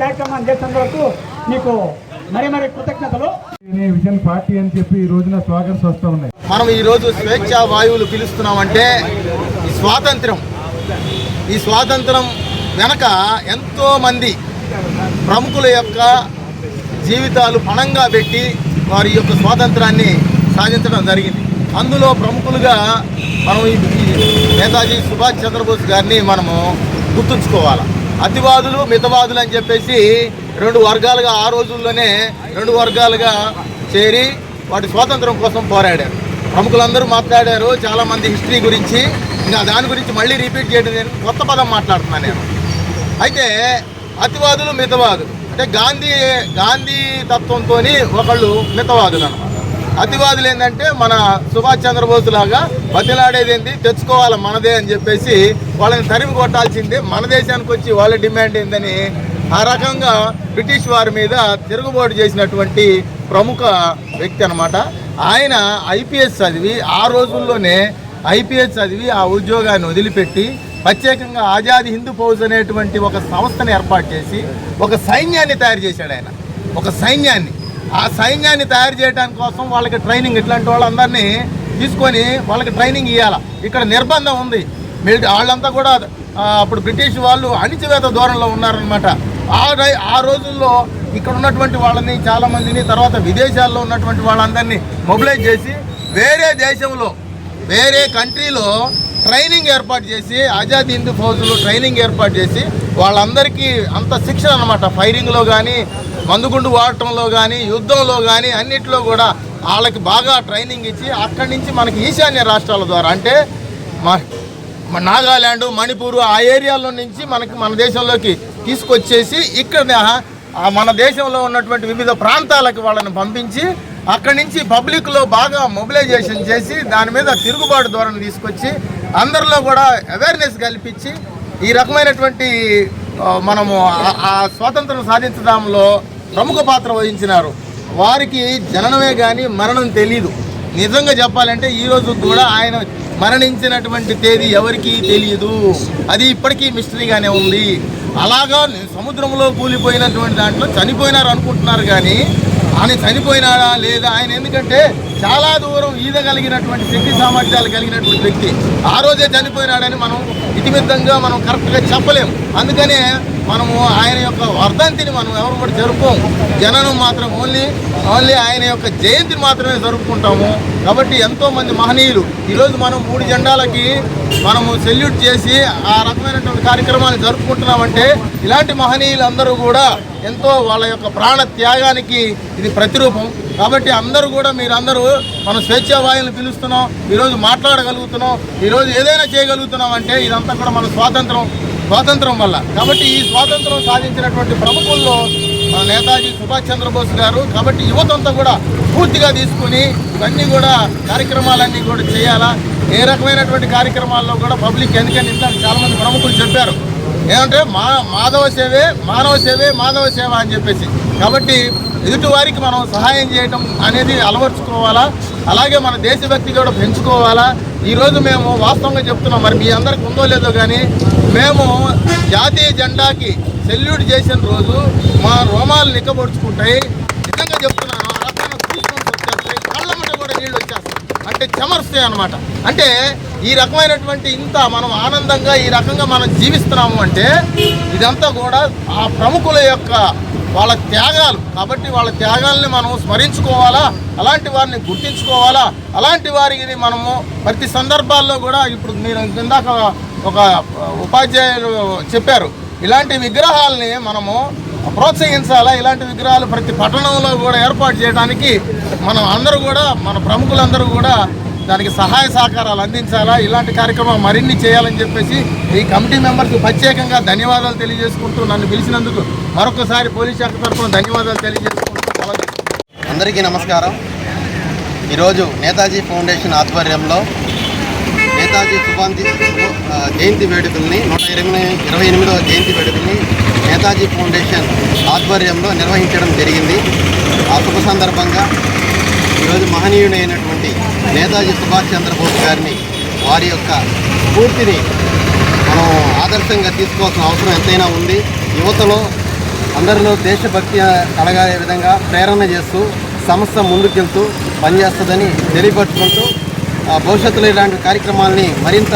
కార్యక్రమాన్ని చేసినందుకు మీకు మరీ మరీ కృతజ్ఞతలు. విజన్ పార్టీ అని చెప్పి ఈ రోజున స్వాగర్స్ వస్తూ ఉన్నాయి. మనం ఈరోజు స్వేచ్ఛ వాయువులు పిలుస్తున్నామంటే ఈ స్వాతంత్రం ఈ స్వాతంత్రం వెనక ఎంతో మంది ప్రముఖుల యొక్క జీవితాలు పణంగా పెట్టి వారి యొక్క స్వాతంత్రాన్ని సాధించడం జరిగింది. అందులో ప్రముఖులుగా మనం ఈ నేతాజీ సుభాష్ చంద్రబోస్ గారిని మనము గుర్తుంచుకోవాలి? అతివాదులు మితవాదులు అని చెప్పేసి రెండు వర్గాలుగా ఆ రోజుల్లోనే రెండు వర్గాలుగా చేరి వాటి స్వాతంత్రం కోసం పోరాడారు. ప్రముఖులందరూ మాట్లాడారు చాలామంది హిస్టరీ గురించి. ఇంకా దాని గురించి మళ్ళీ రిపీట్ చేయడం నేను కొత్త పదం మాట్లాడుతున్నాను నేను. అయితే అతివాదులు మితవాదులు. అంటే గాంధీ గాంధీ తత్వంతో ఒకళ్ళు మితవాదులు అనమాట అతివాదులు ఏంటంటే మన సుభాష్ చంద్రబోస్ లాగా బతిలాడేది ఏంది? తెచ్చుకోవాలి మనదే అని చెప్పేసి వాళ్ళని తరిమి కొట్టాల్సిందే. మన దేశానికి వచ్చి వాళ్ళ డిమాండ్ ఏందని ఆ రకంగా బ్రిటిష్ వారి మీద తిరుగుబాటు చేసినటువంటి ప్రముఖ వ్యక్తి అనమాట ఆయన ఐపీఎస్ చదివి ఆ రోజుల్లోనే ఐపీఎస్ చదివి ఆ ఉద్యోగాన్ని వదిలిపెట్టి ప్రత్యేకంగా ఆజాద్ హిందూ ఫౌజ్ అనేటువంటి ఒక సంస్థను ఏర్పాటు చేసి ఒక సైన్యాన్ని తయారు చేశాడు ఆయన. ఒక సైన్యాన్ని. ఆ సైన్యాన్ని తయారు చేయడానికి కోసం వాళ్ళకి ట్రైనింగ్ ఇట్లాంటి వాళ్ళందరినీ తీసుకొని వాళ్ళకి ట్రైనింగ్ ఇవ్వాలి ఇక్కడ నిర్బంధం ఉంది. మిలిటరీ వాళ్ళంతా కూడా అప్పుడు బ్రిటిష్ వాళ్ళు అణిచివేత దూరంలో ఉన్నారనమాట ఆ రై- ఆ రోజుల్లో ఇక్కడ ఉన్నటువంటి వాళ్ళని చాలామందిని తర్వాత విదేశాల్లో ఉన్నటువంటి వాళ్ళందరినీ మొబిలైజ్ చేసి వేరే దేశంలో వేరే కంట్రీలో ట్రైనింగ్ ఏర్పాటు చేసి ఆజాద్ హిందూ ఫౌజులు ట్రైనింగ్ ఏర్పాటు చేసి వాళ్ళందరికీ అంత శిక్షణ అనమాట ఫైరింగ్లో కానీ మందుగుండు వాడటంలో కానీ యుద్ధంలో కానీ అన్నిట్లో కూడా వాళ్ళకి బాగా ట్రైనింగ్ ఇచ్చి అక్కడి నుంచి మనకి ఈశాన్య రాష్ట్రాల ద్వారా అంటే మా నాగాల్యాండ్ మణిపూర్ ఆ ఏరియాలో నుంచి మనకి మన దేశంలోకి తీసుకొచ్చేసి ఇక్కడ మన దేశంలో ఉన్నటువంటి వివిధ ప్రాంతాలకు వాళ్ళని పంపించి అక్కడి నుంచి పబ్లిక్లో బాగా మొబిలైజేషన్ చేసి దాని మీద తిరుగుబాటు ధోరణి తీసుకొచ్చి అందరిలో కూడా అవేర్నెస్ కల్పించి ఈ రకమైనటువంటి మనము ఆ- స్వాతంత్రం సాధించడంలో ప్రముఖ పాత్ర వహించినారు. వారికి జననమే కానీ మరణం తెలీదు. నిజంగా చెప్పాలంటే ఈరోజు కూడా ఆయన మరణించినటువంటి తేదీ ఎవరికీ తెలియదు అది ఇప్పటికీ మిస్టరీగానే ఉంది. అలాగా సముద్రంలో కూలిపోయినటువంటి దాంట్లో చనిపోయినారు అనుకుంటున్నారు కానీ ఆయన చనిపోయినాడా లేదా ఆయన ఎందుకంటే చాలా దూరం ఈదగలిగినటువంటి శక్తి సామర్థ్యాలు కలిగినటువంటి వ్యక్తి. ఆ రోజే చనిపోయినాడని మనం ఇతిమిద్దంగా మనం కరెక్ట్గా చెప్పలేము అందుకనే మనము ఆయన యొక్క వర్ధంతిని మనం ఎవరు కూడా జరుపుకోము. జననం మాత్రం ఓన్లీ ఓన్లీ ఆయన యొక్క జయంతిని మాత్రమే జరుపుకుంటాము. కాబట్టి ఎంతోమంది మహనీయులు ఈరోజు మనం మూడు జెండాలకి మనము సెల్యూట్ చేసి ఆ రకమైనటువంటి కార్యక్రమాన్ని జరుపుకుంటున్నామంటే ఇలాంటి మహనీయులు అందరూ కూడా ఎంతో వాళ్ళ యొక్క ప్రాణ త్యాగానికి ఇది ప్రతిరూపం. కాబట్టి అందరూ కూడా మీరందరూ మనం స్వేచ్ఛావాయులను పిలుస్తున్నాం ఈరోజు మాట్లాడగలుగుతున్నాం ఈరోజు ఏదైనా చేయగలుగుతున్నాం అంటే ఇదంతా కూడా మన స్వాతంత్రం. స్వాతంత్రం వల్ల. కాబట్టి ఈ స్వాతంత్రం సాధించినటువంటి ప్రముఖుల్లో మన నేతాజీ సుభాష్ చంద్రబోస్ గారు కాబట్టి యువతంతా కూడా పూర్తిగా తీసుకుని ఇవన్నీ కూడా కార్యక్రమాలన్నీ కూడా చేయాలా? ఏ రకమైనటువంటి కార్యక్రమాల్లో కూడా పబ్లిక్ ఎందుకని ఇంత చాలామంది ప్రముఖులు చెప్పారు. ఏమంటే మా మాధవ సేవే మానవ సేవే మాధవ సేవ అని చెప్పేసి. కాబట్టి ఎదుటి వారికి మనం సహాయం చేయటం అనేది అలవర్చుకోవాలా? అలాగే మన దేశభక్తి కూడా పెంచుకోవాలా? ఈరోజు మేము వాస్తవంగా చెప్తున్నాం మరి మీ అందరికి ఉందో లేదో కానీ మేము జాతీయ జెండాకి సెల్యూట్ చేసిన రోజు మా రోమాలు నిక్కబడుచుకుంటాయి. నిజంగా చెప్తున్నాను ఆ రకమైన goosebumps వచ్చేస్తాయి కళ్ళ కూడా నీళ్ళు వచ్చేస్తాయి. అంటే చెమరుస్తాయి అనమాట అంటే ఈ రకమైనటువంటి ఇంత మనం ఆనందంగా ఈ రకంగా మనం జీవిస్తున్నాము అంటే ఇదంతా కూడా ఆ ప్రముఖుల యొక్క వాళ్ళ త్యాగాలు. కాబట్టి వాళ్ళ త్యాగాల్ని మనం స్మరించుకోవాలా? అలాంటి వారిని గుర్తించుకోవాలా? అలాంటి వారికి మనము ప్రతి సందర్భాల్లో కూడా ఇప్పుడు మీరు ఇందాక ఒక ఉపాధ్యాయులు చెప్పారు. ఇలాంటి విగ్రహాలని మనము ప్రోత్సహించాలా? ఇలాంటి విగ్రహాలు ప్రతి పట్టణంలో కూడా ఏర్పాటు చేయడానికి మనం అందరూ కూడా మన ప్రముఖులందరూ కూడా దానికి సహాయ సహకారాలు అందించాలా? ఇలాంటి కార్యక్రమం మరిన్ని చేయాలని చెప్పేసి ఈ కమిటీ మెంబర్స్కి ప్రత్యేకంగా ధన్యవాదాలు తెలియజేసుకుంటూ నన్ను పిలిచినందుకు మరొకసారి పోలీస్ శాఖ తరఫున ధన్యవాదాలు తెలియజేసుకుంటూ అందరికీ నమస్కారం. ఈరోజు నేతాజీ ఫౌండేషన్ ఆధ్వర్యంలో నేతాజీ సుభాంతి జయంతి వేడుకల్ని నూట ఇరవై ఇరవై ఎనిమిదవ జయంతి వేడుకల్ని నేతాజీ ఫౌండేషన్ ఆధ్వర్యంలో నిర్వహించడం జరిగింది. ఆ శుభ సందర్భంగా ఈరోజు మహనీయుడైనటువంటి నేతాజీ సుభాష్ చంద్రబోస్ గారిని వారి యొక్క స్ఫూర్తిని మనం ఆదర్శంగా తీసుకోవాల్సిన అవసరం ఎంతైనా ఉంది. యువతలో అందరిలో దేశభక్తి కలగాలే విధంగా ప్రేరణ చేస్తూ సంస్థ ముందుకెళ్తూ పనిచేస్తుందని తెలియపరుచుకుంటూ భవిష్యత్తులో ఇలాంటి కార్యక్రమాలని మరింత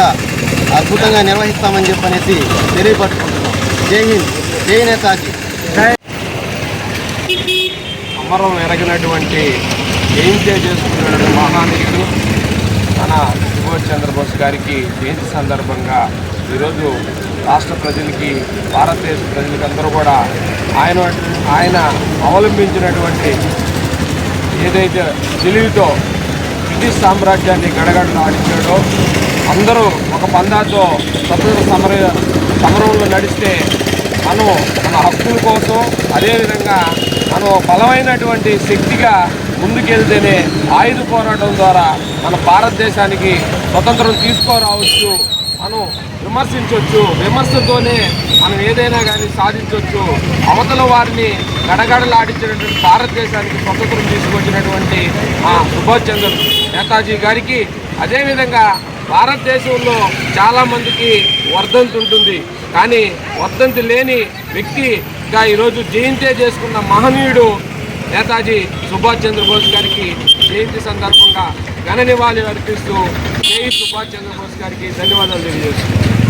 అద్భుతంగా నిర్వహిస్తామని చెప్పనేసి తెలియపరుచుకుంటున్నాం. జై హింద్. జై నేతాజీ. సమరం ఎరగినటువంటి జయంతి చేసుకున్నటువంటి మహానీయుడు మన సుభాష్ చంద్రబోస్ గారికి జయంతి సందర్భంగా ఈరోజు రాష్ట్ర ప్రజలకి భారతదేశ ప్రజలకి అందరూ కూడా ఆయన ఆయన అవలంబించినటువంటి ఏదైతే తెలివితో బ్రిటిష్ సామ్రాజ్యాన్ని గడగడలు ఆడించాడో అందరూ ఒక పందాతో స్వతంత్ర సమర సమరంలో నడిస్తే మనం మన హక్కుల కోసం అదేవిధంగా మనం బలమైనటువంటి శక్తిగా ముందుకెళ్తేనే ఆయుధ పోరాటం ద్వారా మన భారతదేశానికి స్వతంత్రం తీసుకురావచ్చు. మనం విమర్శించవచ్చు విమర్శతోనే మనం ఏదైనా కానీ సాధించవచ్చు అవతల వారిని గడగడలాడించినటువంటి భారతదేశానికి స్వతంత్రం తీసుకొచ్చినటువంటి ఆ సుభాష్ చంద్ర నేతాజీ గారికి అదేవిధంగా భారతదేశంలో చాలామందికి వర్ధంతి ఉంటుంది. కానీ వద్దంతి లేని వ్యక్తిగా ఈరోజు జయంతే చేసుకున్న మహనీయుడు నేతాజీ సుభాష్ చంద్రబోస్ గారికి జయంతి సందర్భంగా ఘన నివాళి అర్పిస్తూ జై సుభాష్ చంద్రబోస్ గారికి ధన్యవాదాలు తెలియజేస్తున్నాను.